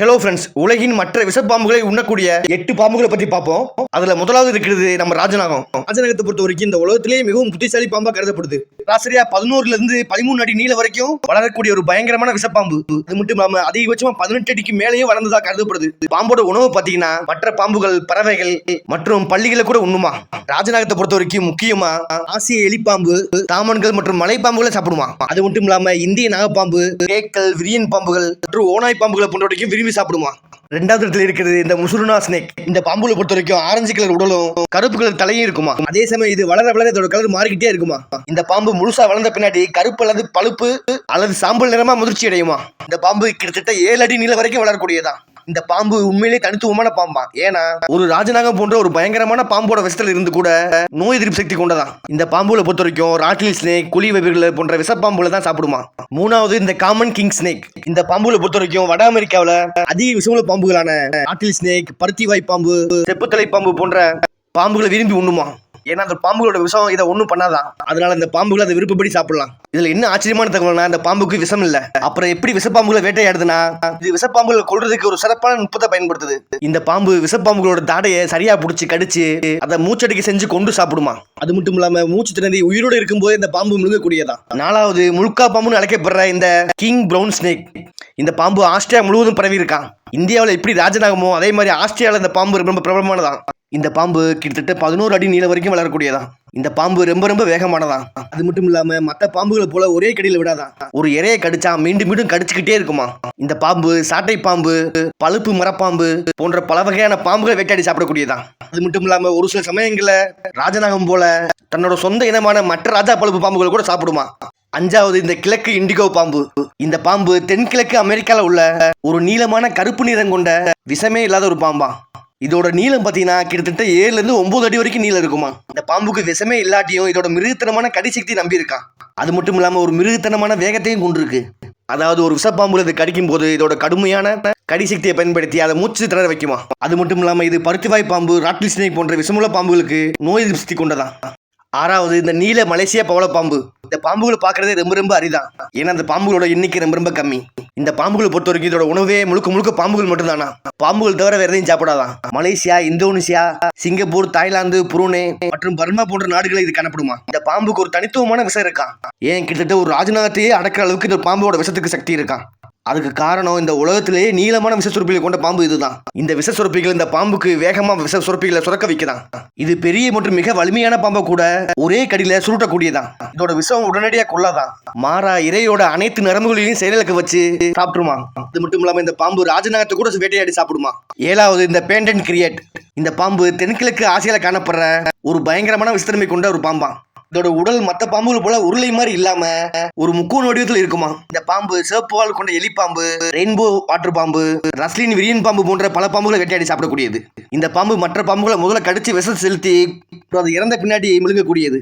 Hello friends உலகின் மற்ற விஷப்பாம்புகளை உண்ணக்கூடிய எட்டு பாம்புகளை பற்றி பார்ப்போம். அதுல முதலாவது இருக்கிறது நம்ம ராஜநாகம். ராஜநாகத்தை பொறுத்த வரைக்கும் இந்த உலகத்திலேயே மிகவும் புத்திசாலி பாம்பா கருதப்படுது. சராசரியா பதினோருல இருந்து பதிமூணு அடி நீள வரைக்கும் வளரக்கூடிய ஒரு பயங்கரமான விஷப்பாம்பு. அது மட்டும் இல்லாம அதிகபட்சமா பதினெட்டு அடிக்கு மேலேயும் வளர்ந்ததா கருதப்படுது. பாம்போட உணவு பாத்தீங்கன்னா மற்ற பாம்புகள் பறவைகள் மற்றும் பள்ளிகளை கூட உண்ணுமா? ராஜநாகத்தை பொறுத்த வரைக்கும் முக்கியமா ஆசிய எலிப்பாம்பு தாமன்கள் மற்றும் மலைப்பாம்புகளை சாப்பிடுமா? அது மட்டும் இல்லாம இந்திய நாகப்பாம்பு கேக்கல் விரியன் பாம்புகள் மற்றும் ஓனாய் பாம்புகளை பொறுத்த வரைக்கும் விரும்பி சாப்பிடுமா? ரெண்டாவது இடத்துல இருக்கிறது இந்த முசுருனா ஸ்னேக் இந்த பாம்புல பொறுத்த வரைக்கும் ஆரஞ்சு கலர் உடலும் கருப்பு கலர் தலையும் இருக்குமா? அதே சமயம் இது வளர வளர இதோட கலர் மாறிக்கிட்டே இருக்குமா? இந்த பாம்பு முழுசா வளர்ந்த பின்னாடி கருப்பு அல்லது பழுப்பு அல்லது சாம்பல் நிறமா முதிர்ச்சி அடையுமா இந்த பாம்பு கிட்டத்தட்ட ஏழு அடி நீள வரைக்கும் வளரக்கூடியதான் இந்த பாம்பு உண்மையிலேயே தனித்துவமான பாம்பா. ஏன்னா ஒரு ராஜநாகம் போன்ற ஒரு பயங்கரமான பாம்போட விஷத்துல இருந்து கூட நோய் எதிர்ப்பு சக்தி கொண்டதான் இந்த பாம்புல பொறுத்த வரைக்கும் ராட்டில் ஸ்னேக் குழி வெபிர்கள் போன்ற விஷப்பாம்புல தான் சாப்பிடுமா? மூணாவது இந்த காமன் கிங் ஸ்னேக் இந்த பாம்புல பொறுத்த வரைக்கும் வட அமெரிக்காவில் அதிக விஷமுள்ள பாம்புகளான ராட்டில் ஸ்னேக் பருத்தி வாய் பாம்பு செப்புத்தலை பாம்பு போன்ற பாம்புகளை விரும்பி உண்ணுமா? ஏன்னா அந்த பாம்புகளோட விஷம் இதை ஒன்றும் பண்ணாதான். அதனால அந்த பாம்புகளை அதை விருப்பப்படி சாப்பிடலாம். இதுல என்ன ஆச்சரியமான தகவல்னா அந்த பாம்புக்கு விஷம் இல்ல. அப்புறம் எப்படி விஷப்பாம்புகளை வேட்டையாடுதுன்னா இது விஷப்பாம்புகளை கொள்றதுக்கு ஒரு சிறப்பான நுட்பத்தை பயன்படுத்துது. இந்த பாம்பு விஷப்பாம்புகளோட தாடையை சரியா பிடிச்சி கடிச்சு அதை மூச்சடிக்க செஞ்சு கொண்டு சாப்பிடுமா? அது மட்டும் இல்லாம மூச்சு திணறி உயிரோடு இருக்கும்போது இந்த பாம்பு முழுங்கக்கூடியதான் நாலாவது முழுக்கா பாம்புன்னு அழைக்கப்படுற இந்த கிங் பிரவுன் ஸ்னேக். இந்த பாம்பு ஆஸ்திரியா முழுவதும் பரவி இருக்கான் இந்தியாவில் எப்படி ராஜநாகமோ அதே மாதிரி ஆஸ்திரியாவில் இந்த பாம்பு ரொம்ப பிரபலமானதான் இந்த பாம்பு கிட்டத்தட்ட பதினோரு அடி நீளம் வரைக்கும் வளரக்கூடியதான் இந்த பாம்பு ரொம்ப ரொம்ப வேகமானதான் அது மட்டும் இல்லாம மற்ற பாம்புகளை போல ஒரே கடியில விடாதான் ஒரு இறையை கடிச்சா மீண்டும் மீண்டும் கடிச்சுக்கிட்டே இருக்குமா? இந்த பாம்பு சாட்டை பாம்பு பழுப்பு மரப்பாம்பு போன்ற பல வகையான பாம்புகளை வேட்டையாடி சாப்பிடக்கூடியதான் அது மட்டும் இல்லாம ஒரு சில சமயங்கள்ல ராஜநாகம் போல தன்னோட சொந்த இனமான மற்ற ராஜா பழுப்பு பாம்புகளை கூட சாப்பிடுமா? அஞ்சாவது இந்த கிழக்கு இண்டிகோ பாம்பு. இந்த பாம்பு தென்கிழக்கு அமெரிக்கால உள்ள ஒரு நீளமான கருப்பு நிறம் கொண்ட விஷமே இல்லாத ஒரு பாம்பா? இதோட நீளம் பார்த்தீங்கன்னா கிட்டத்தட்ட ஏழுல இருந்து ஒன்பது அடி வரைக்கும் நீளம் இருக்குமா? இந்த பாம்புக்கு விஷமே இல்லாட்டியும் இதோட மிருகத்தனமான கடிசக்தி நம்பி இருக்கான் அது மட்டும் இல்லாமல் ஒரு மிருகத்தனமான வேகத்தையும் கொண்டிருக்கு. அதாவது ஒரு விஷப்பாம்புல இது கடிக்கும் போது இதோட கடுமையான கடிசக்தியை பயன்படுத்தி அதை மூச்சு திணற வைக்குமா? அது மட்டும் இல்லாமல் இது பருத்திவாய் பாம்பு ராட்டில் ஸ்னேக் போன்ற விஷமுள்ள பாம்புகளுக்கு நோய் எதிர்ப்பு சக்தி கொண்டதான் ஆறாவது இந்த நீல மலேசியா பவள பாம்பு. இந்த பாம்புகளை பார்க்கறதே ரொம்ப ரொம்ப அரிதான் ஏன்னா அந்த பாம்புகளோட எண்ணிக்கை ரொம்ப ரொம்ப கம்மி. இந்த பாம்புகளை பொறுத்த வரைக்கும் இதோட உணவே முழுக்க முழுக்க பாம்புகள் மட்டும்தானா? பாம்புகள் தவிர வேற எதையும் சாப்பிடாதான் Malaysia Indonesia Singapore Thailand Brunei மற்றும் பர்மா போன்ற நாடுகளில் இது காணப்படுமா? இந்த பாம்புக்கு ஒரு தனித்துவமான விஷம் இருக்கான் ஏன்? கிட்டத்தட்ட ஒரு ராஜநாகத்தையே அடக்கிற அளவுக்கு இந்த பாம்போட விஷத்துக்கு சக்தி இருக்கான் அதுக்கு காரணம் இந்த உலகத்திலேயே நீளமான விஷ சுரப்பிகளை கொண்ட பாம்பு இதுதான். இந்த விஷ சுரப்பிகள் இந்த பாம்புக்கு வேகமா விஷ சுரப்பிகளை சுரக்க வைக்கதான். இது பெரிய மற்றும் மிக வலிமையான பாம்பை கூட ஒரே கடியில சுருட்டக்கூடியதான். இதோட விஷம் உடனடியா கொள்ளாதான். மாறா இறையோட அனைத்து நரம்புகளையும் செயலுக்கு வச்சு சாப்பிடுமா அது மட்டும் இல்லாம இந்த பாம்பு ராஜநாகத்தை கூட வேட்டையாடி சாப்பிடுமா. ஏழாவது இந்த பேண்டன் கிரியேட். இந்த பாம்பு தென்கிழக்கு ஆசியால காணப்படுற ஒரு பயங்கரமான விஸ்திரமை கொண்ட ஒரு பாம்பான் இதோட உடல் மற்ற பாம்புகள் போல உருளை மாதிரி இல்லாம ஒரு முக்கோண வடிவத்தில் இருக்குமா? இந்த பாம்பு சிவப்புவால் கொண்ட எலி பாம்பு ரெயின்போ வாட்டர் பாம்பு ரஸ்லின் விரியன் பாம்பு போன்ற பல பாம்புகளை வேட்டையாடி சாப்பிடக்கூடியது. இந்த பாம்பு மற்ற பாம்புகளை முதல்ல கடிச்சு விச செலுத்தி அது இறந்த பின்னாடி முழுங்கக்கூடியது.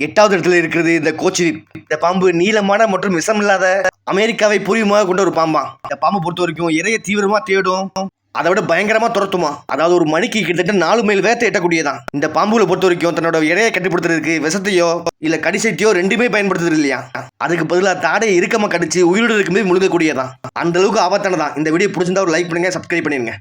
எட்டாவது இடத்துல இருக்கிறது இந்த கோச்சிரிப் இந்த பாம்பு நீளமான மற்றும் விஷமில்லாத அமெரிக்காவை பூர்வீகமாக கொண்ட ஒரு பாம்பா. இந்த பாம்பு பொறுத்த வரைக்கும் இறைய தீவிரமா தேடும் அதை விட பயங்கரமாக துரத்துமா? அதாவது ஒரு மணிக்கு கிட்டத்தட்ட நாலு மைல் வேத்த எட்டக்கூடியதான். இந்த பாம்புகளை பொறுத்த வரைக்கும் தன்னோட இடையை கட்டுப்படுத்துறதுக்கு விஷத்தையோ இல்ல கடிசைட்டியோ ரெண்டுமே பயன்படுத்துறது இல்லையா? அதுக்கு பதிலாக தாடையை இறுக்கமாக கடிச்சு உயிரோடு இருக்கும்போது முழுங்கக்கூடியதான் அந்த அளவுக்கு ஆபத்தானதான். இந்த வீடியோ பிடிச்சிருந்தா ஒரு லைக் பண்ணுங்க சப்ஸ்கிரைப் பண்ணிருங்க.